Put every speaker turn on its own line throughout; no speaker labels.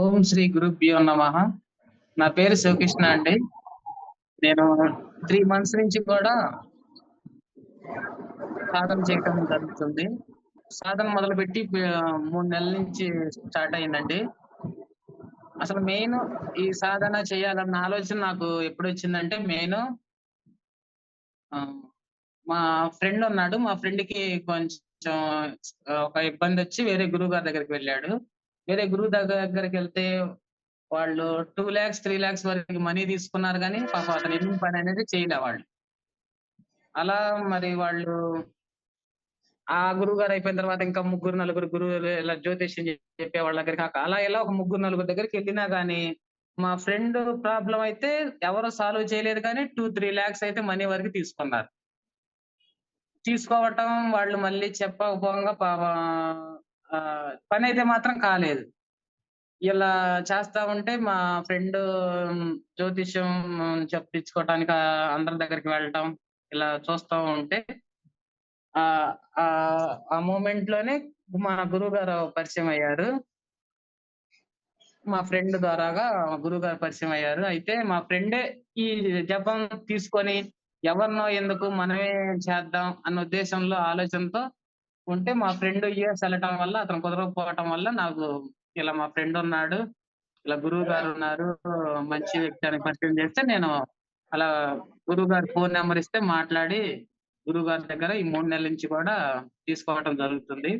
ఓం శ్రీ గురుభ్యో నమ. నా పేరు శివకృష్ణ అండి. నేను త్రీ మంత్స్ నుంచి కూడా సాధన చేయటం జరుగుతుంది. సాధన మొదలుపెట్టి మూడు నెలల నుంచి స్టార్ట్ అయిందండి. అసలు మెయిన్ ఈ సాధన చేయాలన్న ఆలోచన నాకు ఎప్పుడు వచ్చిందంటే మెయిన్ మా ఫ్రెండ్ ఉన్నాడు. మా ఫ్రెండ్కి కొంచెం ఒక ఇబ్బంది వచ్చి వేరే గురువు గారి దగ్గరికి వెళ్ళాడు. వేరే గురువు దగ్గర దగ్గరికి వెళ్తే వాళ్ళు టూ ల్యాక్స్ త్రీ ల్యాక్స్ వరకు మనీ తీసుకున్నారు కానీ పాప అతను ఎన్ని పని అనేది చేయలే వాళ్ళు. అలా మరి వాళ్ళు ఆ గురువు గారు అయిపోయిన తర్వాత ఇంకా ముగ్గురు నలుగురు గురువులు ఇలా జ్యోతిష్యం చెప్పే వాళ్ళ దగ్గరికి అలా ఇలా ఒక ముగ్గురు నలుగురు దగ్గరికి వెళ్ళినా గానీ మా ఫ్రెండ్ ప్రాబ్లం అయితే ఎవరు సాల్వ్ చేయలేదు కానీ టూ త్రీ ల్యాక్స్ అయితే మనీ వరకు తీసుకున్నారు. తీసుకోవటం వాళ్ళు మళ్ళీ చెప్పకపోగా పాప పని అయితే మాత్రం కాలేదు. ఇలా చేస్తా ఉంటే మా ఫ్రెండ్ జ్యోతిష్యం చెప్పించుకోవటానికి అందరి దగ్గరికి వెళ్ళటం ఇలా చూస్తూ ఉంటే ఆ ఆ మూమెంట్లోనే మా గురువు గారు పరిచయం అయ్యారు. మా ఫ్రెండ్ ద్వారాగా గురువు గారు పరిచయం అయ్యారు. అయితే మా ఫ్రెండే ఈ జపం తీసుకొని ఎవరినో ఎందుకు మనమే చేద్దాం అన్న ఉద్దేశంలో ఆలోచనతో ఉంటే మా ఫ్రెండ్ యుఎస్ వెళ్ళటం వల్ల అతను కుదరకపోవటం వల్ల నాకు ఇలా మా ఫ్రెండ్ ఉన్నాడు ఇలా గురువు గారు ఉన్నారు మంచి వ్యక్తి అని పరిచయం చేస్తే నేను అలా గురువు గారు ఫోన్ నెంబర్ ఇస్తే మాట్లాడి గురువు గారి దగ్గర ఈ మూడు నెలల నుంచి కూడా తీసుకోవటం జరుగుతుంది.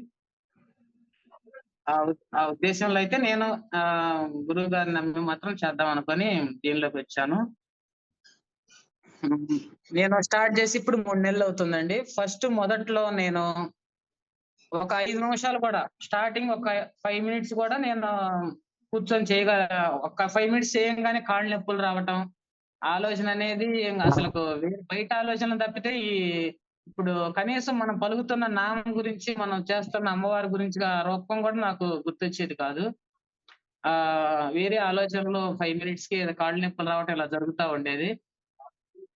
ఆ ఆ ఉద్దేశంలో అయితే నేను ఆ గురువు గారిని నమ్మి మాత్రం చేద్దాం అనుకొని దీనిలోకి వచ్చాను. నేను స్టార్ట్ చేసి ఇప్పుడు మూడు నెలలు అవుతుందండి. ఫస్ట్ మొదట్లో నేను ఒక ఐదు నిమిషాలు కూడా స్టార్టింగ్ ఒక ఫైవ్ మినిట్స్ కూడా నేను కూర్చొని చేయగల ఒక ఫైవ్ మినిట్స్ చేయంగానే కాళ్ళు నొప్పులు రావటం ఆలోచన అనేది అసలు బయట ఆలోచనలు తప్పితే ఈ ఇప్పుడు కనీసం మనం పలుకుతున్న నామం గురించి మనం చేస్తున్న అమ్మవారి గురించి ఆ రూపం కూడా నాకు గుర్తొచ్చేది కాదు. ఆ వేరే ఆలోచనలో ఫైవ్ మినిట్స్కి కాళ్ళు నొప్పులు రావటం ఇలా జరుగుతూ ఉండేది.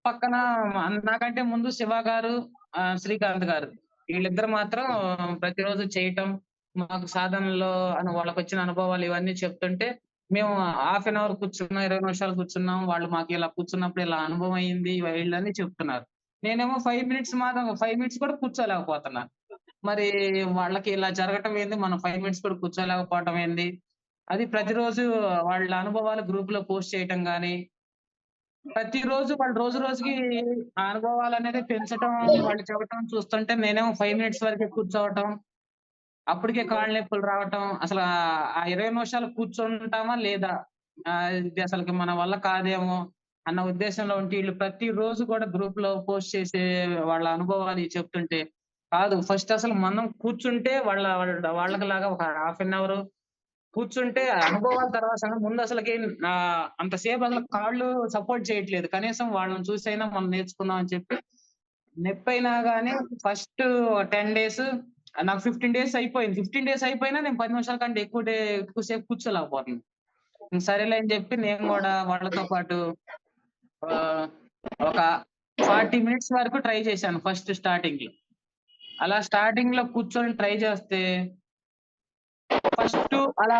పక్కన నాకంటే ముందు శివ గారు శ్రీకాంత్ గారు. వీళ్ళిద్దరు మాత్రం ప్రతిరోజు చేయటం మాకు సాధనలో వాళ్ళకి వచ్చిన అనుభవాలు ఇవన్నీ చెప్తుంటే మేము హాఫ్ అన్ అవర్ కూర్చున్నాం ఇరవై నిమిషాలు కూర్చున్నాం వాళ్ళు మాకు ఇలా కూర్చున్నప్పుడు ఇలా అనుభవం అయింది వీళ్ళని చెప్తున్నారు. నేనేమో ఫైవ్ మినిట్స్ మాత్రం ఫైవ్ మినిట్స్ కూడా కూర్చోలేకపోతున్నా. మరి వాళ్ళకి ఇలా జరగటం ఏంది? మనం ఫైవ్ మినిట్స్ కూడా కూర్చోలేకపోవటం ఏంది? అది ప్రతిరోజు వాళ్ళ అనుభవాలు గ్రూప్లో పోస్ట్ చేయటం కానీ ప్రతిరోజు వాళ్ళు రోజు రోజుకి అనుభవాలు అనేది పెంచటం వాళ్ళు చెప్పటం చూస్తుంటే నేనేమో ఫైవ్ మినిట్స్ వరకు కూర్చోవటం అప్పటికే కాళ్ళ నొప్పులు రావటం అసలు ఆ- ఇరవై నిమిషాలు కూర్చుంటామా లేదా? ఇది అసలు మన వల్ల కాదేమో అన్న ఉద్దేశంలో ఉంటే వీళ్ళు ప్రతి రోజు కూడా గ్రూప్లో పోస్ట్ చేసే వాళ్ళ అనుభవాలు చెప్తుంటే కాదు ఫస్ట్ అసలు మనం కూర్చుంటే వాళ్ళ వాళ్ళకి లాగా ఒక హాఫ్ అన్ అవర్ కూర్చుంటే అనుభవాల తర్వాత ముందు అసలుకి అంతసేపు అసలు కాళ్ళు సపోర్ట్ చేయట్లేదు. కనీసం వాళ్ళని చూసైనా మనం నేర్చుకుందాం అని చెప్పి నొప్పి అయినా కానీ ఫస్ట్ టెన్ డేస్ నాకు ఫిఫ్టీన్ డేస్ అయిపోయింది. ఫిఫ్టీన్ డేస్ అయిపోయినా నేను పది నిమిషాల కంటే ఎక్కువ డే ఎక్కువసేపు కూర్చోలేకపోతున్నాను సరేలే అని చెప్పి నేను కూడా వాళ్ళతో పాటు ఒక ఫార్టీ మినిట్స్ వరకు ట్రై చేశాను ఫస్ట్ స్టార్టింగ్లో. అలా స్టార్టింగ్లో కూర్చొని ట్రై చేస్తే ఫస్ట్ అలా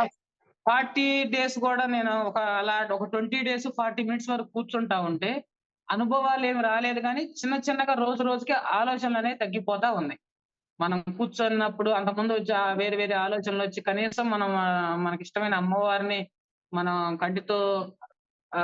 ఫార్టీ డేస్ కూడా నేను ఒక అలా ఒక ట్వంటీ డేస్ ఫార్టీ మినిట్స్ వరకు కూర్చుంటా ఉంటే అనుభవాలు ఏమి రాలేదు కానీ చిన్న చిన్నగా రోజు రోజుకి ఆలోచనలు అనేవి తగ్గిపోతా ఉన్నాయి. మనం కూర్చున్నప్పుడు అంతకుముందు వచ్చి ఆ వేరే వేరే ఆలోచనలు వచ్చి కనీసం మనం మనకి ఇష్టమైన అమ్మవారిని మనం కంటితో ఆ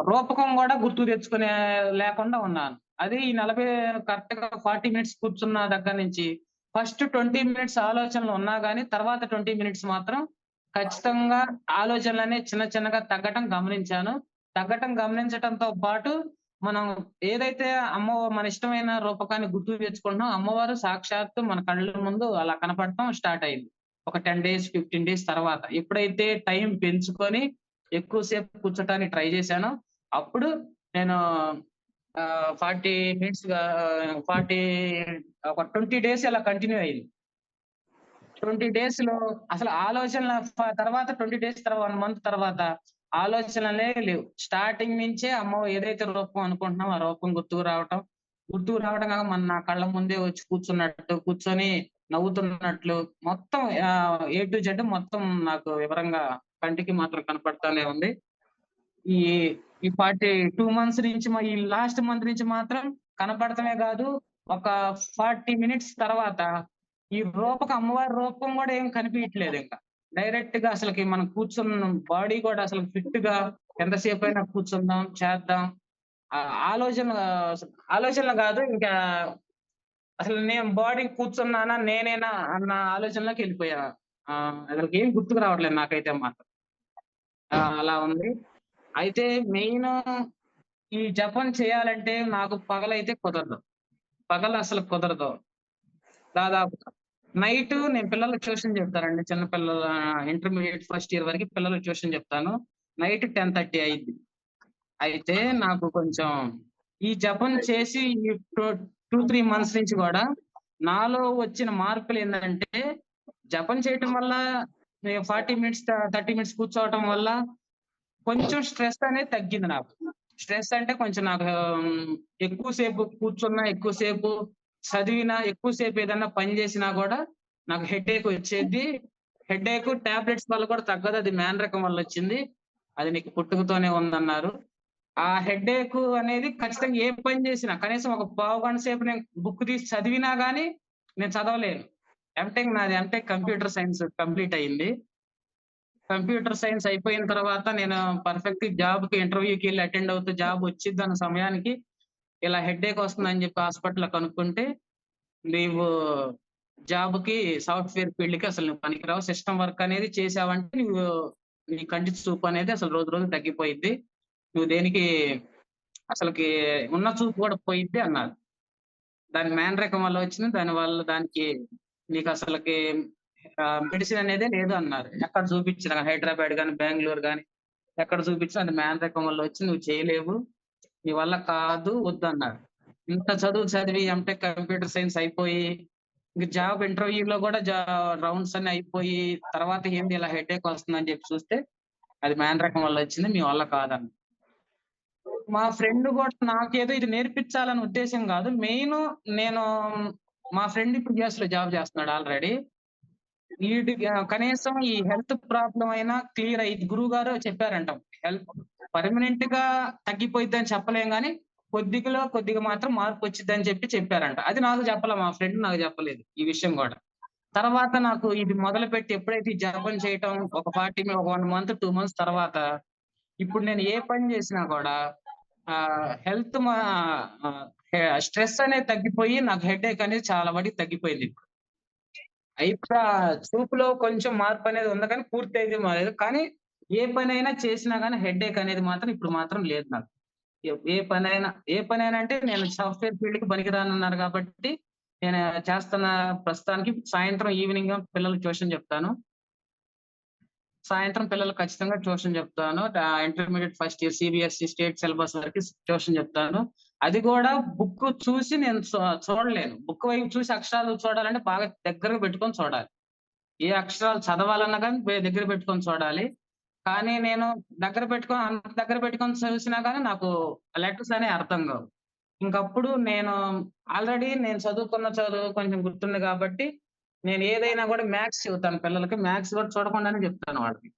రూపకం కూడా గుర్తు తెచ్చుకునే లేకుండా ఉన్నాను. అది ఈ నలభై కరెక్ట్గా ఫార్టీ మినిట్స్ కూర్చున్న దగ్గర నుంచి ఫస్ట్ ట్వంటీ మినిట్స్ ఆలోచనలు ఉన్నా గానీ తర్వాత ట్వంటీ మినిట్స్ మాత్రం ఖచ్చితంగా ఆలోచనలు చిన్న చిన్నగా తగ్గటం గమనించాను. తగ్గటం గమనించటంతో పాటు మనం ఏదైతే అమ్మ మన ఇష్టమైన రూపకాన్ని గుర్తు తెచ్చుకుంటున్నాం అమ్మవారు సాక్షాత్తు మన కళ్ళ ముందు అలా కనపడటం స్టార్ట్ అయింది. ఒక టెన్ డేస్ ఫిఫ్టీన్ డేస్ తర్వాత ఎప్పుడైతే టైం పెంచుకొని ఎక్కువసేపు కూర్చోటానికి ట్రై చేశానో అప్పుడు నేను ఫార్టీ మినిట్స్ ఫార్టీ ఒక ట్వంటీ డేస్ అలా కంటిన్యూ అయింది. ట్వంటీ డేస్లో అసలు ఆలోచన తర్వాత ట్వంటీ డేస్ తర్వాత వన్ మంత్ తర్వాత ఆలోచనలే లేవు. స్టార్టింగ్ నుంచే అమ్మ ఏదైతే రూపం అనుకుంటున్నాం ఆ రూపం గుర్తుకు రావటం గుర్తుకు రావడం కాక మన నా కళ్ళ ముందే వచ్చి కూర్చున్నట్టు కూర్చొని నవ్వుతున్నట్లు మొత్తం ఏ టు జెడ్ మొత్తం నాకు వివరంగా కంటికి మాత్రం కనపడతానే ఉంది. ఈ ఈ ఫార్టీ టూ మంత్స్ నుంచి ఈ లాస్ట్ మంత్ నుంచి మాత్రం కనపడటమే కాదు ఒక ఫార్టీ మినిట్స్ తర్వాత ఈ రూపక అమ్మవారి రూపం కూడా ఏం కనిపించట్లేదు ఇంకా. డైరెక్ట్గా అసలుకి మనం కూర్చున్న బాడీ కూడా అసలు ఫిట్గా ఎంతసేపు అయినా కూర్చుందాం చేద్దాం. ఆ ఆలోచన ఆలోచనలు కాదు ఇంకా అసలు నేను బాడీ కూర్చున్నానా నేనేనా అన్న ఆలోచనలోకి వెళ్ళిపోయా. ఆ, అసలు ఏం గుర్తుకు రావట్లేదు నాకైతే మాత్రం. అలా ఉంది. అయితే మెయిన్ ఈ జపం చేయాలంటే నాకు పగలైతే కుదరదు. పగలు అసలు కుదరదు. దాదాపు నైట్ నేను పిల్లలకు ట్యూషన్ చెప్తానండి. చిన్న పిల్లల ఇంటర్మీడియట్ ఫస్ట్ ఇయర్ వరకు పిల్లలకు ట్యూషన్ చెప్తాను. నైట్ టెన్ థర్టీ అయింది అయితే నాకు కొంచెం ఈ జపం చేసి టూ త్రీ మంత్స్ నుంచి కూడా నాలో వచ్చిన మార్పులు ఏంటంటే జపం చేయటం వల్ల ఫార్టీ మినిట్స్ థర్టీ మినిట్స్ కూర్చోవటం వల్ల కొంచెం స్ట్రెస్ అనేది తగ్గింది నాకు. స్ట్రెస్ అంటే కొంచెం నాకు ఎక్కువసేపు కూర్చున్నా ఎక్కువసేపు చదివినా ఎక్కువసేపు ఏదైనా పని చేసినా కూడా నాకు హెడ్ ఏక్ వచ్చేది. హెడ్ ఏక్ టాబ్లెట్స్ వల్ల కూడా తగ్గదు. అది మ్యాన్ రకం వల్ల వచ్చింది. అది నీకు పుట్టుకతోనే ఉందన్నారు. ఆ హెడ్ ఏక్ అనేది ఖచ్చితంగా ఏ పని చేసినా కనీసం ఒక పావు గంట సేపు నేను బుక్ తీసి చదివినా గానీ నేను చదవలేను. ఎంటెక్ నాది ఎంటెక్ కంప్యూటర్ సైన్స్ కంప్లీట్ అయింది. కంప్యూటర్ సైన్స్ అయిపోయిన తర్వాత నేను పర్ఫెక్ట్ జాబ్కి ఇంటర్వ్యూకి వెళ్ళి అటెండ్ అవుతూ జాబ్ వచ్చింది అన్న సమయానికి ఇలా హెడ్ఏక్ వస్తుందని చెప్పి హాస్పిటల్ కనుక్కుంటే నీవు జాబ్కి సాఫ్ట్వేర్ ఫీల్డ్కి అసలు నువ్వు పనికిరావు. సిస్టమ్ వర్క్ అనేది చేసావంటే నువ్వు నీ కంటి చూపు అనేది అసలు రోజు రోజు తగ్గిపోయింది నువ్వు దేనికి అసలుకి ఉన్న చూపు కూడా పోయిద్ది అన్నారు. దాని మ్యాన్ రకం వల్ల వచ్చింది. దాని వల్ల దానికి నీకు అసలుకి మెడిసిన్ అనేది లేదు అన్నారు. ఎక్కడ చూపించిన హైదరాబాద్ కానీ బెంగళూరు కానీ ఎక్కడ చూపించినా అది మ్యాన్ రకం వల్ల వచ్చి నువ్వు చేయలేవు. మీ వల్ల కాదు వద్దన్నారు ఇంత చదువు చదివి అంటే కంప్యూటర్ సైన్స్ అయిపోయి ఇంక జాబ్ ఇంటర్వ్యూలో కూడా జా రౌండ్స్ అన్ని అయిపోయి తర్వాత ఏంది ఇలా హెడ్ ఏక్ వస్తుందని చెప్పి చూస్తే అది మ్యాన్ రకం వల్ల వచ్చింది మీ వల్ల కాదన్న మా ఫ్రెండ్ కూడా నాకేదో ఇది నేర్పించాలని ఉద్దేశం కాదు. మెయిన్ నేను మా ఫ్రెండ్ ఇప్పుడు యుఎస్లో జాబ్ చేస్తున్నాడు ఆల్రెడీ వీడి కనీసం ఈ హెల్త్ ప్రాబ్లం అయినా క్లియర్ అయ్యి గురువు గారు చెప్పారంట హెల్త్ పర్మనెంట్గా తగ్గిపోయిద్ది అని చెప్పలేం కానీ కొద్దిగా కొద్దిగా మాత్రం మార్పు వచ్చింది అని చెప్పి చెప్పారంట. అది నాకు చెప్పలే మా ఫ్రెండ్ నాకు చెప్పలేదు ఈ విషయం కూడా. తర్వాత నాకు ఇది మొదలు పెట్టి ఎప్పుడైతే జపం చేయటం ఒక పార్టీ ఒక వన్ మంత్ టూ మంత్స్ తర్వాత ఇప్పుడు నేను ఏ పని చేసినా కూడా హెల్త్ మా స్ట్రెస్ అనేది తగ్గిపోయి నాకు హెడ్ ఏక్ అనేది చాలా వాటికి తగ్గిపోయింది. ఇప్పుడు ఇప్పుడు ఆ చూపులో కొంచెం మార్పు అనేది ఉంది కానీ పూర్తి అయితే మాలేదు కానీ ఏ పని అయినా చేసినా కానీ హెడ్ ఏక్ అనేది మాత్రం ఇప్పుడు మాత్రం లేదు నాకు. ఏ- పని అయినా ఏ పని అయినా అంటే నేను సాఫ్ట్వేర్ ఫీల్డ్కి పనికిరానన్నారు కాబట్టి నేను చేస్తున్న ప్రస్తుతానికి సాయంత్రం ఈవినింగ్ పిల్లలు ట్యూషన్ చెప్తాను. సాయంత్రం పిల్లలు ఖచ్చితంగా ట్యూషన్ చెప్తాను. Intermediate first year CBSE state syllabus వరకు ట్యూషన్ చెప్తాను. అది కూడా బుక్ చూసి నేను చూడలేను. బుక్ వైపు చూసి అక్షరాలు చూడాలంటే బాగా దగ్గరగా పెట్టుకొని చూడాలి. ఏ అక్షరాలు చదవాలన్నా కానీ దగ్గర పెట్టుకొని చూడాలి. కానీ నేను దగ్గర పెట్టుకొని అంత దగ్గర పెట్టుకొని చూసినా కానీ నాకు లెటర్స్ అనే అర్థం కావు. ఇంకప్పుడు నేను ఆల్రెడీ నేను చదువుకున్న చదువు కొంచెం గుర్తుంది కాబట్టి నేను ఏదైనా కూడా మ్యాథ్స్ చెబుతాను పిల్లలకి. మ్యాథ్స్ కూడా చూడకుండానే చెప్తాను వాళ్ళకి.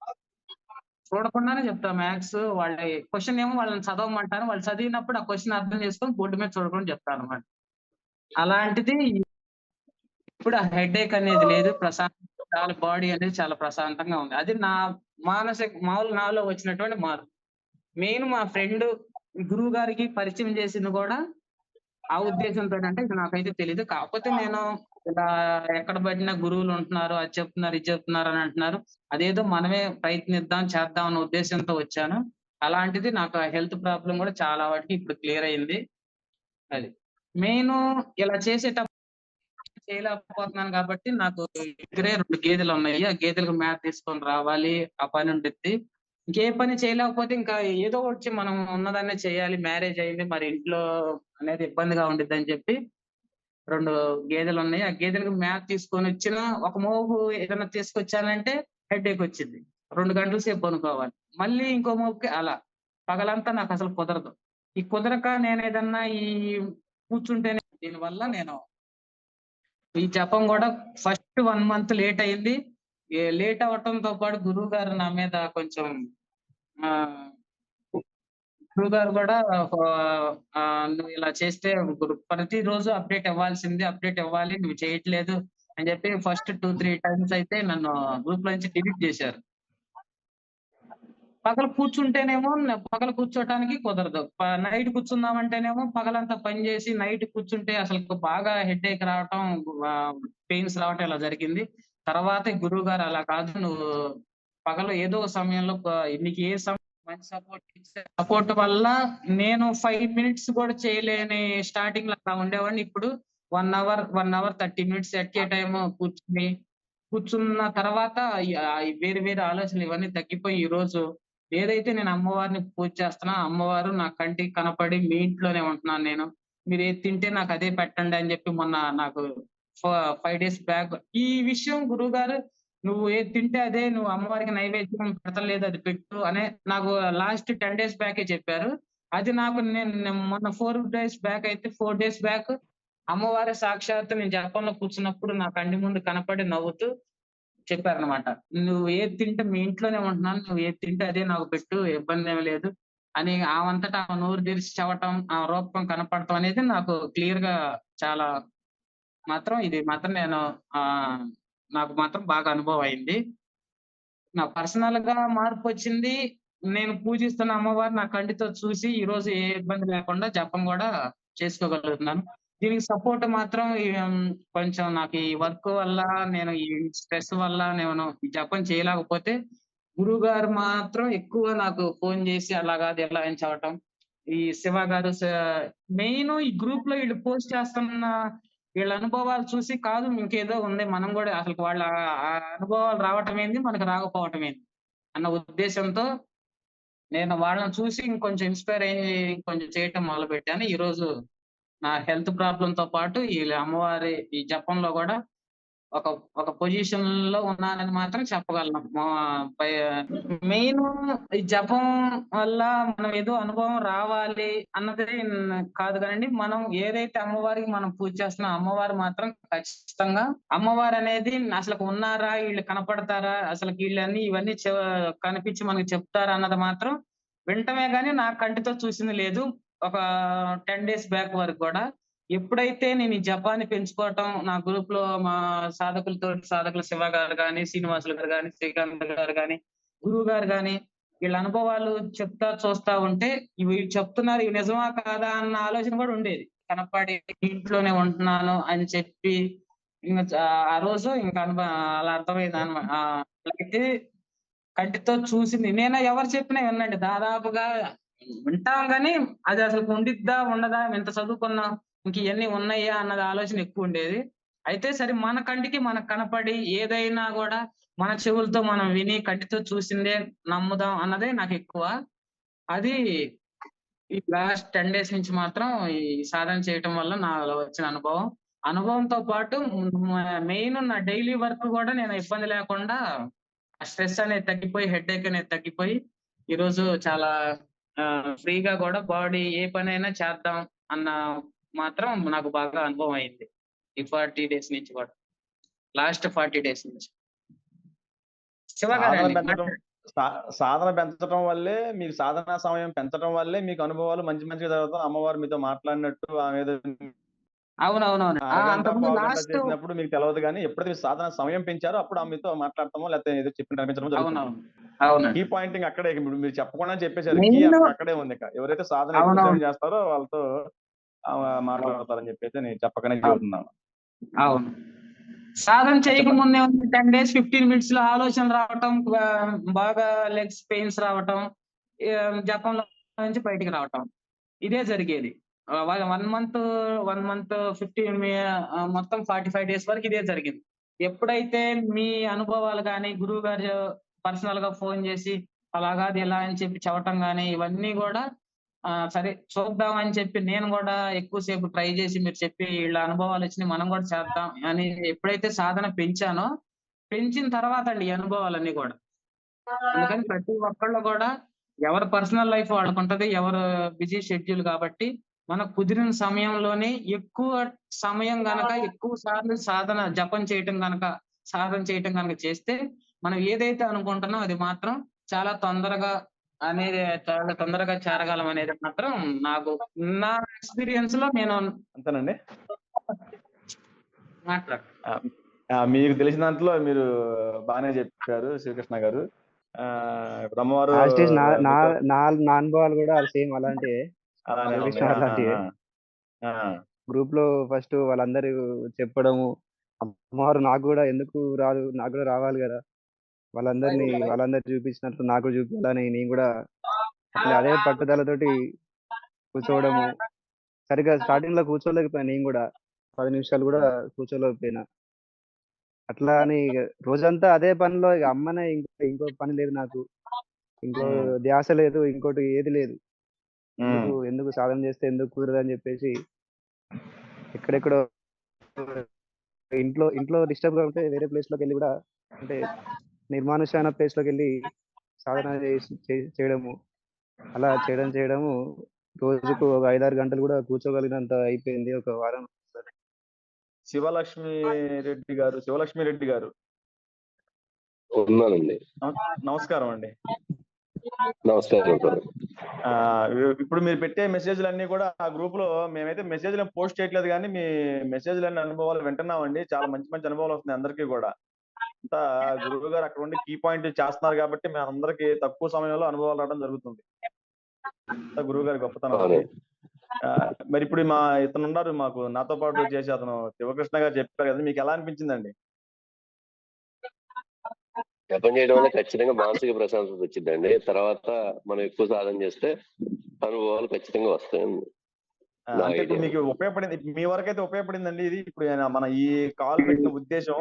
చూడకుండానే చెప్తాను మ్యాథ్స్ వాళ్ళ క్వశ్చన్ ఏమో వాళ్ళని చదవమంటాను. వాళ్ళు చదివినప్పుడు ఆ క్వశ్చన్ అర్థం చేసుకొని బోర్డు మీద చూడకుండా చెప్తాను అనమాట అలాంటిది ఇప్పుడు ఆ అనేది లేదు. ప్రశాంత చాలా బాడీ అనేది చాలా ప్రశాంతంగా ఉంది. అది నా మానసిక మామూలు నాలో వచ్చినటువంటి మార్పు. మెయిన్ మా ఫ్రెండ్ గురువు గారికి పరిచయం చేసింది కూడా ఆ ఉద్దేశంతో అంటే ఇది నాకైతే తెలియదు కాకపోతే నేను ఇలా ఎక్కడ పడినా గురువులు ఉంటున్నారు అది చెప్తున్నారు ఇది చెప్తున్నారు అని అంటున్నారు. అదేదో మనమే ప్రయత్నిద్దాం చేద్దాం అన్న ఉద్దేశంతో వచ్చాను. అలాంటిది నాకు హెల్త్ ప్రాబ్లం కూడా చాలా వాటికి ఇప్పుడు క్లియర్ అయింది. అది. మెయిన్ ఇలా చేసేటప్పుడు చేయలేకపోతున్నాను కాబట్టి నాకు దగ్గరే రెండు గేదెలు ఉన్నాయి. ఆ గేదెలకు మేత తీసుకొని రావాలి. ఆ పని ఉంటుంది ఇంకే పని చేయలేకపోతే ఇంకా ఏదో వచ్చి మనం ఉన్నదాన్నే చేయాలి. మ్యారేజ్ అయింది. మరి ఇంట్లో అనేది ఇబ్బందిగా ఉండిద్ది అని చెప్పి రెండు గేదెలు ఉన్నాయి ఆ గేదెలకు మేత తీసుకొని వచ్చిన ఒక మోగు ఏదైనా తీసుకొచ్చానంటే హెడ్ ఏక్ వచ్చింది. రెండు గంటల సేపు అనుకోవాలి మళ్ళీ ఇంకో మోపుకి అలా. పగలంతా నాకు అసలు కుదరదు. ఈ కుదరక నేను ఏదన్నా ఈ కూర్చుంటేనే దీనివల్ల నేను ఈ జపం కూడా ఫస్ట్ వన్ మంత్ లేట్ అయింది. లేట్ అవటంతో పాటు గురువు గారు నా మీద కొంచెం ఆ గురువు గారు కూడా నువ్వు ఇలా చేస్తే ప్రతి ప్రతిరోజు అప్డేట్ ఇవ్వాల్సింది అప్డేట్ ఇవ్వాలి నువ్వు చేయట్లేదు అని చెప్పి ఫస్ట్ టూ త్రీ టైమ్స్ అయితే నన్ను గ్రూప్లో నుంచి డిలీట్ చేశారు. పగలు కూర్చుంటేనేమో పగలు కూర్చోటానికి కుదరదు. నైట్ కూర్చుందామంటేనేమో పగలంతా పని చేసి నైట్ కూర్చుంటే అసలు బాగా హెడ్ ఏక్ రావటం పెయిన్స్ రావటం ఇలా జరిగింది. తర్వాత గురువు గారు అలా కాదు నువ్వు పగలు ఏదో ఒక సమయంలో నీకు ఏ సమయం మంచి సపోర్ట్ సపోర్ట్ వల్ల నేను ఫైవ్ మినిట్స్ కూడా చేయలేని స్టార్టింగ్లో అలా ఉండేవాడిని. ఇప్పుడు one hour one hour thirty minutes at a time కూర్చుని కూర్చున్న తర్వాత వేరు వేరు ఆలోచనలు ఇవన్నీ తగ్గిపోయి ఈ రోజు ఏదైతే నేను అమ్మవారిని పూజ చేస్తున్నా అమ్మవారు నా కంటికి కనపడి మీ ఇంట్లోనే ఉంటున్నాను నేను. మీరు ఏది తింటే నాకు అదే పెట్టండి అని చెప్పి మొన్న నాకు ఫైవ్ డేస్ బ్యాక్ ఈ విషయం గురువు గారు నువ్వు ఏది తింటే అదే నువ్వు అమ్మవారికి నైవేద్యం పెడతలేదు అది పెట్టు అనే నాకు లాస్ట్ టెన్ డేస్ బ్యాకే చెప్పారు. అది నాకు నేను మొన్న ఫోర్ డేస్ బ్యాక్ అయితే ఫోర్ డేస్ బ్యాక్ అమ్మవారి సాక్షాత్తు నేను జపంలో కూర్చున్నప్పుడు నా కంటి ముందు కనపడి నవ్వుతూ చెప్పారనమాట నువ్వు ఏది తింటే మీ ఇంట్లోనే ఉంటున్నాను నువ్వు ఏది తింటే అదే నాకు పెట్టు ఇబ్బంది ఏమీ లేదు అని ఆమంతటా ఆ నోరు తెరిచి చవటం ఆ రూపం కనపడటం అనేది నాకు క్లియర్గా చాలా మాత్రం ఇది మాత్రం నేను ఆ నాకు మాత్రం బాగా అనుభవం అయింది. నా పర్సనల్గా మార్పు వచ్చింది. నేను పూజిస్తున్న అమ్మవారు నా కంటితో చూసి ఈ రోజు ఏ ఇబ్బంది లేకుండా జపం కూడా చేసుకోగలుగుతున్నాను. దీనికి సపోర్ట్ మాత్రం కొంచెం నాకు ఈ వర్క్ వల్ల నేను ఈ స్ట్రెస్ వల్ల నేను జపం చేయలేకపోతే గురువు గారు మాత్రం ఎక్కువ నాకు ఫోన్ చేసి అలాగా ఎలా అని చెప్పటం. ఈ శివ గారు మెయిన్ ఈ గ్రూప్లో వీళ్ళు పోస్ట్ చేస్తున్న వీళ్ళ అనుభవాలు చూసి కాదు ఇంకేదో ఉంది. మనం కూడా అసలు వాళ్ళ ఆ అనుభవాలు రావటం ఏంది? మనకు రాకపోవటం ఏంది? అన్న ఉద్దేశంతో నేను వాళ్ళని చూసి ఇంకొంచెం ఇన్స్పైర్ అయ్యి కొంచెం చేయటం మొదలు పెట్టాను ఈ రోజు నా హెల్త్ ప్రాబ్లంతో పాటు ఈ అమ్మవారి ఈ జపంలో కూడా ఒక ఒక పొజిషన్లో ఉన్నానని మాత్రం చెప్పగలను. మెయిన్ ఈ జపం వల్ల మనం ఏదో అనుభవం రావాలి అన్నది కాదు కానండి. మనం ఏదైతే అమ్మవారికి మనం పూజ చేస్తున్నాం అమ్మవారు మాత్రం ఖచ్చితంగా అమ్మవారు అనేది అసలు ఉన్నారా వీళ్ళు కనపడతారా అసలు వీళ్ళన్నీ ఇవన్నీ కనిపించి మనకి చెప్తారా అన్నది మాత్రం వింటమే గానీ నా కంటితో చూసింది లేదు. ఒక టెన్ డేస్ బ్యాక్ వరకు కూడా ఎప్పుడైతే నేను ఈ జపాన్ని పెంచుకోవటం నా గ్రూప్లో మా సాధకులతో సాధకులు శివ గారు కానీ శ్రీనివాసులు గారు కానీ శ్రీకాంత్ గారు కానీ గురువు గారు కానీ వీళ్ళ అనుభవాలు చెప్తా చూస్తా ఉంటే ఇవి చెప్తున్నారు ఇవి నిజమా కాదా అన్న ఆలోచన కూడా ఉండేది. కనపడి ఇంట్లోనే ఉంటున్నాను అని చెప్పి ఇంకా ఆ రోజు ఇంకా అనుభ అలా అర్థమైంది అనమాట అయితే కంటితో చూసింది. నేను ఎవరు చెప్పినా వినండి. దాదాపుగా వింటాం కానీ అది అసలు ఉండిద్దా ఉండదా ఎంత చదువుకున్నాం ఇంక ఇవన్నీ ఉన్నాయా అన్నది ఆలోచన ఎక్కువ ఉండేది. అయితే సరే మన కంటికి మనకు కనపడి ఏదైనా కూడా మన చెవులతో మనం విని కంటితో చూసిందే నమ్ముదాం అన్నదే నాకు ఎక్కువ. అది ఈ లాస్ట్ టెన్ డేస్ నుంచి మాత్రం ఈ సాధన చేయటం వల్ల నాలో వచ్చిన అనుభవం. అనుభవంతో పాటు మెయిన్ నా డైలీ వర్క్ కూడా నేను ఇబ్బంది లేకుండా స్ట్రెస్ అనేది తగ్గిపోయి హెడ్ ఏక్ అనేది తగ్గిపోయి ఈరోజు చాలా ఫ్రీగా కూడా బాడీ ఏ పనైనా చేద్దాం అన్న మాత్రం నాకు బాగా అనుభవం అయింది. ఈ ఫార్టీ డేస్ నుంచి కూడా. లాస్ట్ ఫార్టీ డేస్ నుంచి.
సాధన పెంచడం వల్లే మీకు సాధన సమయం పెంచడం వల్లే మీకు అనుభవాలు మంచి మంచిగా జరుగుతాం అమ్మవారు మీతో మాట్లాడినట్టు ఆమె చేసినప్పుడు మీకు తెలియదు కానీ ఎప్పుడైతే మీరు సాధన సమయం పెంచారో. అప్పుడు ఆమె మీతో మాట్లాడతామో లేకపోతే ఏదో చెప్పి జరుగుతుంది.
అవునండి.
కీ పాయింటింగ్ అక్కడే మీరు చెప్పకుండా కీ అక్కడ- ఉంది ఇక. ఎవరైతే సాధన చేస్తారో వాళ్ళతో మాట్లాడతారని చెప్పేసి నేను చెప్పకనే చెబుతున్నాను.
అవును. సాధన చేయకముందే టెన్ డేస్ ఫిఫ్టీన్ మినిట్స్లో ఆలోచన రావటం బాగా లెగ్స్ పెయిన్స్ రావటం జపంలో నుంచి బయటికి రావటం. ఇదే జరిగేది. One month one month fifteen మొత్తం ఫార్టీ ఫైవ్ డేస్ వరకు ఇదే జరిగింది. ఎప్పుడైతే మీ అనుభవాలు కానీ గురువు గారు పర్సనల్గా ఫోన్ చేసి అలాగా అది ఎలా? అని చెప్పి చెప్పటం కానీ ఇవన్నీ కూడా సరే చూద్దాం అని చెప్పి నేను కూడా ఎక్కువసేపు ట్రై చేసి మీరు చెప్పి వీళ్ళ అనుభవాలు వచ్చినాయి. మనం కూడా చేద్దాం అని ఎప్పుడైతే సాధన పెంచానో పెంచిన తర్వాత అండి ఈ అనుభవాలన్నీ కూడా. అందుకని ప్రతి ఒక్కళ్ళు కూడా ఎవరి పర్సనల్ లైఫ్ వాళ్ళకుంటది ఎవరు బిజీ షెడ్యూల్ కాబట్టి మన కుదిరిన సమయంలోనే ఎక్కువ సమయం గనక ఎక్కువ సార్లు సాధన జపం చేయటం గనక సాధన చేయటం గనక చేస్తే మనం ఏదైతే అనుకుంటున్నాం అది మాత్రం చాలా తొందరగా అనేది చాలా తొందరగా చేరగలం అనేది మాత్రం నాకు నా ఎక్స్పీరియన్స్లో నేను
అంతేనండి.
మాట్లాడు.
మీకు తెలిసిన దాంట్లో మీరు బాగానే చెప్పారు శ్రీకృష్ణ గారు.
లాస్ట్ నా అనుభవాలు కూడా సేమ్ అలాంటి
ఆ,
గ్రూప్లో ఫస్ట్ వాళ్ళందరూ చెప్పడము అమ్మవారు నాకు కూడా ఎందుకు రాదు నాకు కూడా రావాలి కదా. వాళ్ళందరినీ వాళ్ళందరూ చూపించినట్లు నాకు చూపించాలని నేను కూడా అట్లా అదే పట్టుదలతోటి కూర్చోవడము. సరిగా స్టార్టింగ్లో కూర్చోలేకపోయినా నేను కూడా పది నిమిషాలు కూడా కూర్చోలేకపోయినా. అట్లా అని రోజంతా అదే పనిలో ఇక అమ్మనే ఇంకో ఇంకో పని లేదు నాకు. ఇంకో. ధ్యాస లేదు ఇంకోటి ఏది లేదు. ఎందుకు ఎందుకు సాధన చేస్తే ఎందుకు కుదరదని చెప్పేసి ఎక్కడెక్కడో ఇంట్లో ఇంట్లో డిస్టర్బ్గా ఉంటే వేరే ప్లేస్లోకి వెళ్ళి కూడా అంటే నిర్మానుష్యమైన ప్లేస్లోకి వెళ్ళి సాధన చేయడము. అలా చేయడం చేయడము. రోజుకు ఒక ఐదారు గంటలు కూడా కూర్చోగలిగినంత అయిపోయింది ఒక వారం.
శివలక్ష్మి రెడ్డి గారు శివలక్ష్మి రెడ్డి గారు.
ఉన్నానండి.
నమ- నమస్కారం అండి.
నమస్కారం
ఇప్పుడు మీరు పెట్టే మెసేజ్లు అన్ని కూడా ఆ గ్రూప్లో మేమైతే మెసేజ్లు పోస్ట్ చేయట్లేదు కానీ మీ మెసేజ్లు అన్ని అనుభవాలు వింటున్నామండి. చాలా మంచి మంచి అనుభవాలు వస్తున్నాయి అందరికీ కూడా. అంతా గురువు గారు అక్కడ ఉండి కీ పాయింట్ చేస్తున్నారు కాబట్టి మేము అందరికి తక్కువ సమయంలో అనుభవాలు రావడం జరుగుతుంది. గురువు గారి గొప్పతనం మరి ఇప్పుడు మా ఇతను ఉన్నారు మాకు నాతో పాటు చేసి అతను శివకృష్ణ గారు చెప్పారు కదా మీకు ఎలా అనిపించిందండి?
జపం చేయడం వల్ల ఖచ్చితంగా మానసిక ప్రశాంతత వచ్చిందండి. తర్వాత మనం ఎక్కువ సాధన చేస్తే అనుభవాలు ఖచ్చితంగా వస్తాయండి
అంటే. మీకు ఉపయోగపడింది మీ వరకు అయితే ఉపయోగపడిందండి ఇది. ఇప్పుడు మన ఈ కాల్ పెట్టిన ఉద్దేశం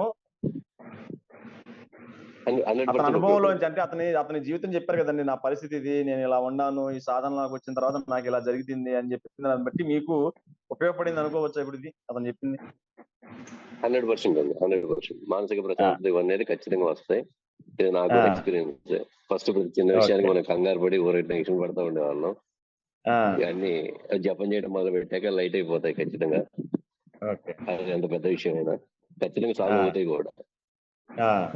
అతని అనుభవంలోంచి అంటే అతని అతని జీవితం చెప్పారు కదండి నా పరిస్థితి ఇది నేను ఇలా ఉన్నాను ఈ సాధనలోకి వచ్చిన తర్వాత నాకు ఇలా జరిగింది అని చెప్పి దాన్ని బట్టి మీకు ఉపయోగపడింది అనుకోవచ్చు ఇప్పుడు ఇది? అతను చెప్పింది.
హండ్రెడ్ పర్సెంట్ అండి హండ్రెడ్ పర్సెంట్. మానసిక ప్రశాంతత ఇవన్నీ ఖచ్చితంగా వస్తాయి. ఇది నాకు. ఎక్స్పీరియన్స్. ఫస్ట్ ఇప్పుడు చిన్న విషయానికి మనం కంగారు పడి ఊరికి టెన్షన్ పడతా ఉండేవాళ్ళం. ఇవన్నీ జపం చేయడం మొదలు పెట్టాక లైట్ అయిపోతాయి ఖచ్చితంగా. అది ఎంత పెద్ద విషయమైనా. ఖచ్చితంగా సాల్వ్. అవుతాయి కూడా.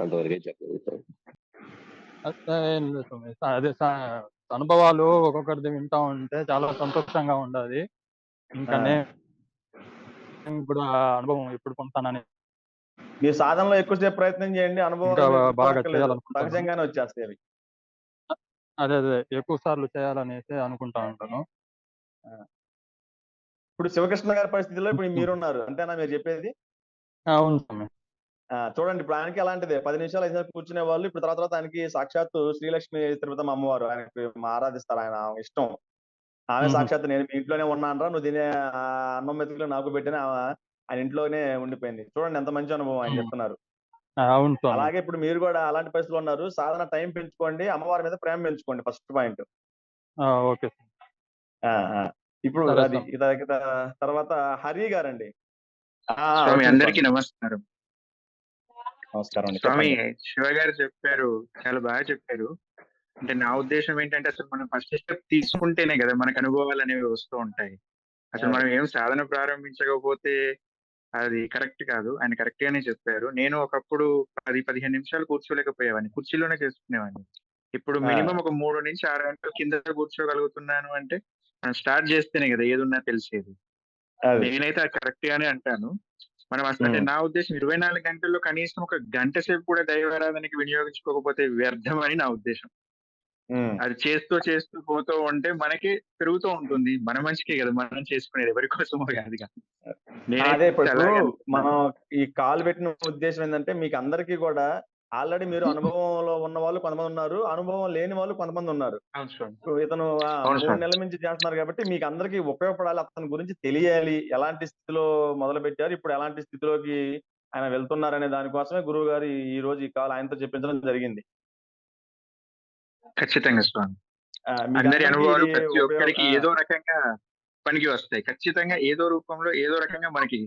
అంతవరకే చెప్పగలుగుతాం
అట్లా ఏం లేదు స్వామి. అదే అనుభవాలు ఒక్కొక్కరిది వింటా ఉంటే చాలా సంతోషంగా ఉండాలి. ఇంకా
ఆ.
నేను ఇప్పుడు ఆ అనుభవం ఎప్పుడు పొందుతానని
మీ సాధనలో ఎక్కువసేపు ప్రయత్నం చేయండి. అనుభవం
బాగా.
సహజంగానే వచ్చేస్తాయి అవి.
అదే అదే ఎక్కువ సార్లు చేయాలనేసి అనుకుంటా ఉంటాను.
ఇప్పుడు శివకృష్ణ గారి పరిస్థితిలో ఇప్పుడు మీరున్నారు. అంతేనా మీరు చెప్పేది?
అవును
చూడండి ఇప్పుడు ఆయనకి అలాంటిదే. పది నిమిషాలు ఐదు నిమిషాలు కూర్చునే వాళ్ళు ఇప్పుడు తర్వాత తర్వాత ఆయనకి సాక్షాత్తు శ్రీలక్ష్మి తిరుపతమ్మ అమ్మవారు. ఆయనకి ఆరాధిస్తారు. ఆయన ఇష్టం. ఆమె. సాక్షాత్తు నేను మీ ఇంట్లోనే ఉన్నానరా. నువ్వు తినే ఆ, అన్నం మెతుకులు నాకు పెట్టిన ఆయన ఇంట్లోనే ఉండిపోయింది. చూడండి ఎంత మంచి అనుభవం ఆయన. చెప్తున్నారు. అలాగే ఇప్పుడు మీరు కూడా అలాంటి పరిస్థితులు ఉన్నారు. సాధన టైం పెంచుకోండి. అమ్మవారి మీద ప్రేమ పెంచుకోండి ఫస్ట్ పాయింట్.
ఆ, ఓకే.
ఇప్పుడు
సరే,
అది తర్వాత హరి గారండి. ఆ,
స్వామి
వచ్చింది
అందరికీ. నమస్కారం.
నమస్కారం
స్వామి
చెప్పండి.
శివ గారు చెప్పారు చాలా బాగా చెప్పారు. అంటే నా ఉద్దేశం ఏంటంటే అసలు మనం ఫస్ట్ స్టెప్ తీసుకుంటేనే కదా మనకు అనుభవాలు అనేవి వస్తూ ఉంటాయి. అసలు మనం ఏం సాధన ప్రారంభించకపోతే అది కరెక్ట్ కాదు. ఆయన కరెక్ట్ గానే చెప్పారు. నేను ఒకప్పుడు పది పదిహేను నిమిషాలు కూర్చోలేకపోయేవాడిని. కుర్చీలోనే చేసుకునేవాడిని. ఇప్పుడు. మినిమం ఒక మూడు నుంచి ఆరు గంటలు కింద కూర్చోగలుగుతున్నాను అంటే మనం స్టార్ట్ చేస్తేనే కదా ఏదున్నా తెలిసేది. నేనైతే అది కరెక్ట్ గానే అంటాను. మనం అసలు అంటే. నా ఉద్దేశం ఇరవై నాలుగు గంటల్లో కనీసం ఒక గంట సేపు కూడా దైవారాధనకి వినియోగించుకోకపోతే వ్యర్థం అని నా ఉద్దేశం. అది చేస్తూ చేస్తూ పోతూ ఉంటే మనకి పెరుగుతూ ఉంటుంది మన మంచికే కదా మనం చేసుకునేది ఎవరి కోసమో కాదుగా
అదే మనం ఈ కాల్ పెట్టిన ఉద్దేశం ఏంటంటే మీకు అందరికీ కూడా ఆల్రెడీ మీరు అనుభవంలో ఉన్న వాళ్ళు కొంతమంది ఉన్నారు. అనుభవం లేని వాళ్ళు కొంతమంది ఉన్నారు. ఇతను మూడు. నెలల నుంచి చేస్తున్నారు కాబట్టి మీకు అందరికీ ఉపయోగపడాలి. అతని గురించి తెలియాలి. ఎలాంటి స్థితిలో మొదలు పెట్టారు ఇప్పుడు ఎలాంటి స్థితిలోకి ఆయన వెళ్తున్నారనే దానికోసమే గురువు గారు ఈ- రోజు ఈ కాల్ ఆయనతో చెప్పించడం జరిగింది.
ఖచ్చితంగా స్వామి అందరి అనుభవాలు ప్రతి ఒక్కరికి ఏదో రకంగా పనికి వస్తాయి. ఖచ్చితంగా ఏదో రూపంలో ఏదో రకంగా మనకి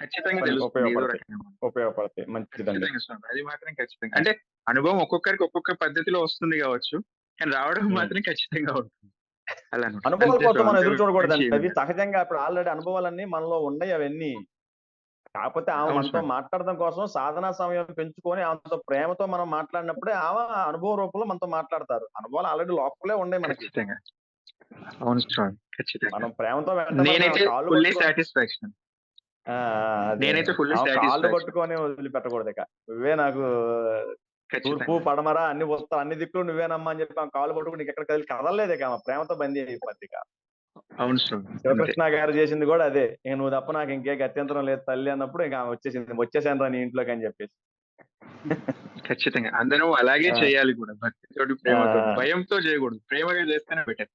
ఖచ్చితంగా
పని
తెలుస్తుంది. ఏదో
ఉపయోగపడతాయి.
రకంగా
ఉపయోగపడతాయి. మంచిదండి
ఖచ్చితంగా స్వామి అది మాత్రం ఖచ్చితంగా. అంటే అనుభవం ఒక్కొక్కరికి ఒక్కొక్క పద్ధతిలో వస్తుంది కావచ్చు. కానీ రావడం. మాత్రం ఖచ్చితంగా ఉంటుంది. అలా.
అనుభవాల కోసం మనం. ఎదురు చూడకూడదండి అవి సహజంగా ఇప్పుడు ఆల్రెడీ అనుభవాలన్నీ మనలో ఉన్నాయి అవన్నీ. కాకపోతే ఆమె మనతో. మాట్లాడడం కోసం సాధనా సమయం పెంచుకొని ఆమెతో ప్రేమతో మనం మాట్లాడినప్పుడే ఆమె అనుభవ రూపంలో మనతో మాట్లాడతారు. అనుభవాలు ఆల్రెడీ లోపలే ఉన్నాయి మనకి.
ఖచ్చితంగా. అవును స్వామి ఖచ్చితంగా
మనం ప్రేమతో.
నేనైతే ఫుల్లీ సాటిస్ఫాక్షన్. నేనైతే
ఆమె కాళ్ళు. పట్టుకొని వదిలిపెట్టకూడదు ఇక నువ్వే నాకు తూర్పు పడమర అన్ని వస్తావు అన్ని దిక్కులు నువ్వేనమ్మా అని చెప్పి కాళ్ళు పట్టుకుని నీకు ఎక్కడ కదిలి కదలలేదు ఇక ప్రేమతో బందీ అయిపోద్ది ఇక
అవును.
శివకృష్ణ గారు చేసింది కూడా అదే ఇక నువ్వు తప్ప నాకు ఇంకే గత్యంతరం లేదు తల్లి అన్నప్పుడు ఇంకా వచ్చేసింది వచ్చేసాను రా నీ ఇంట్లోకి అని చెప్పేసి
ఖచ్చితంగా అందరం అలాగే. చేయాలి కూడా భక్తితోటి ప్రేమతో. భయంతో చేయకూడదు ప్రేమగా చేస్తేనే బెటర్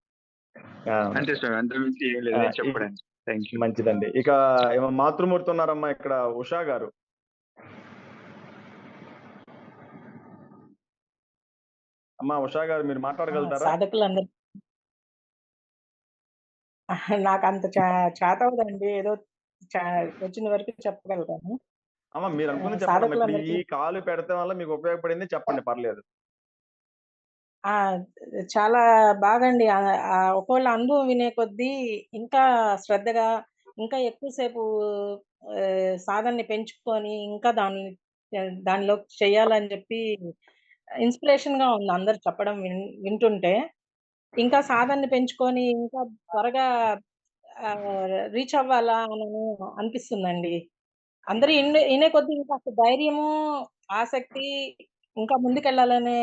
అంతే స్వామి అంత మించి ఏం లేదు. చెప్పడానికి థ్యాంక్ యూ
మంచిదండి. ఇక ఏమో మాతృమూర్తి ఉన్నారమ్మా ఇక్కడ ఉషా గారు? అమ్మా ఉషా గారు మీరు మాట్లాడగలుగుతారా?
సాధకులందరూ. నాకు అంత చా- చేత అవదండి ఏదో వచ్చిన వరకు చెప్పగలుగుతాను.
అమ్మ మీరు అనుకుని
ఆ,
చెప్పండి. ఈ కాలు పెడతాం వల్ల మీకు ఉపయోగపడింది చెప్పండి. పర్లేదు.
ఆ చాలా బాగండి. ఒకవేళ అనుభవం వినే కొద్దీ ఇంకా శ్రద్ధగా ఇంకా ఎక్కువసేపు ఆ, సాధనని పెంచుకొని ఇంకా దాన్ని దానిలో చేయాలని చెప్పి ఇన్స్పిరేషన్గా ఉంది అందరు చెప్పడం విన్ వింటుంటే. ఇంకా సాధనని పెంచుకొని ఇంకా త్వరగా రీచ్ అవ్వాలా అని అనిపిస్తుందండి. అందరూ ఇన్నే ఇనే కొద్దీ ఇంకా ధైర్యము ఆసక్తి ఇంకా ముందుకెళ్ళాలనే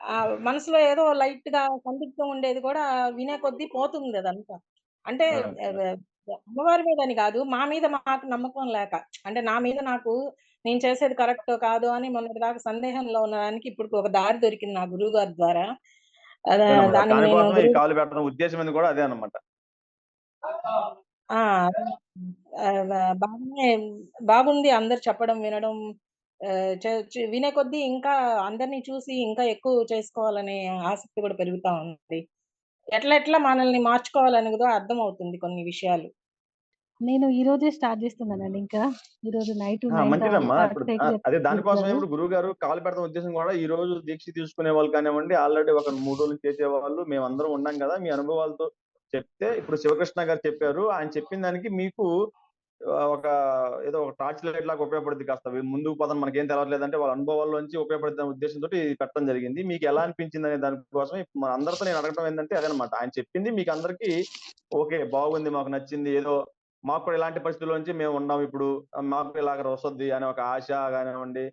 ఆ మనసులో ఏదో లైట్గా సందిగ్ధం ఉండేది కూడా వినే కొద్దీ పోతుంది అదంతా. అంటే అమ్మవారి మీద అని కాదు మా మీద మాకు నమ్మకం లేక అంటే నా మీద నాకు నేను చేసేది కరెక్ట్ కాదు అని మొన్నటి దాకా సందేహంలో ఉన్నదానికి ఇప్పుడు ఒక దారి దొరికింది నా గురువు గారి ద్వారా. అదా-
అదేనమ్మా.
దానికి నేను
దానికోసం ఈ
గురువు
కాలు పెట్టడం ఉద్దేశం ఏంది కూడా అదే అన్నమాట.
ఆ బాగానే బాగుంది అందరు చెప్పడం వినడం వినే కొద్దీ ఇంకా అందరినీ చూసి ఇంకా ఎక్కువ చేసుకోవాలనే ఆసక్తి కూడా పెరుగుతా ఉంది. ఎట్లా ఎట్లా మనల్ని మార్చుకోవాలని కూడా అర్థం అవుతుంది కొన్ని విషయాలు.
నేను ఈ రోజే స్టార్ట్ చేస్తున్నానండి ఇంకా. ఈ రోజు నైట్
మంచిదమ్మా. అదే దానికోసం ఇప్పుడు గురువు గారు కాలు పెడతాం ఉద్దేశం కూడా ఈ రోజు దీక్ష తీసుకునే వాళ్ళు కానివ్వండి ఆల్రెడీ ఒక మూడు రోజులు చేసే వాళ్ళు మేము అందరం ఉన్నాం కదా మీ అనుభవాలతో చెప్తే ఇప్పుడు శివకృష్ణ గారు చెప్పారు. ఆయన చెప్పిన దానికి మీకు ఒక ఏదో ఒక టార్చ్ లైట్ లాగా ఉపయోగపడుతుంది కాస్త. ముందుకు పదం మనకేం తెలవట్లేదంటే వాళ్ళ అనుభవాల్లోంచి ఉపయోగపడుతున్న ఉద్దేశంతో ఇది పెట్టడం జరిగింది. మీకు ఎలా అనిపించింది అనే దానికోసం మన అందరితో నేను అడగడం ఏంటంటే అదనమాట. ఆయన చెప్పింది మీకు అందరికి ఓకే బాగుంది మాకు నచ్చింది. ఏదో మాకు కూడా ఇలాంటి పరిస్థితుల్లోంచి మేము ఉన్నాం ఇప్పుడు. మాకు ఇలాగ వస్తుంది అనే ఒక ఆశ కానివ్వండి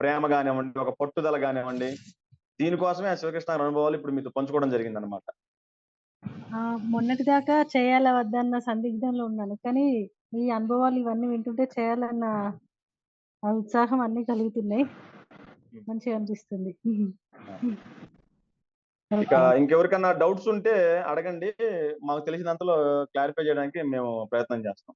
ప్రేమ కానివ్వండి ఒక పట్టుదల కానివ్వండి. దీనికోసమే ఆ శివకృష్ణ అనుభవాలు ఇప్పుడు మీతో పంచుకోవడం జరిగింది అనమాట
మొన్నటి దాకా చేయాలా వద్దన్న సందిగ్ధంలో ఉన్నాను. కానీ ఈ అనుభవాలు ఇవన్నీ వింటుంటే చేయాలన్న ఆ ఉత్సాహం అన్ని కలుగుతున్నాయి. మంచిగా అనిపిస్తుంది.
ఇక ఇంకెవరికన్నా డౌట్స్ ఉంటే అడగండి. మాకు తెలిసినంతలో క్లారిఫై చేయడానికి మేము ప్రయత్నం చేస్తాం.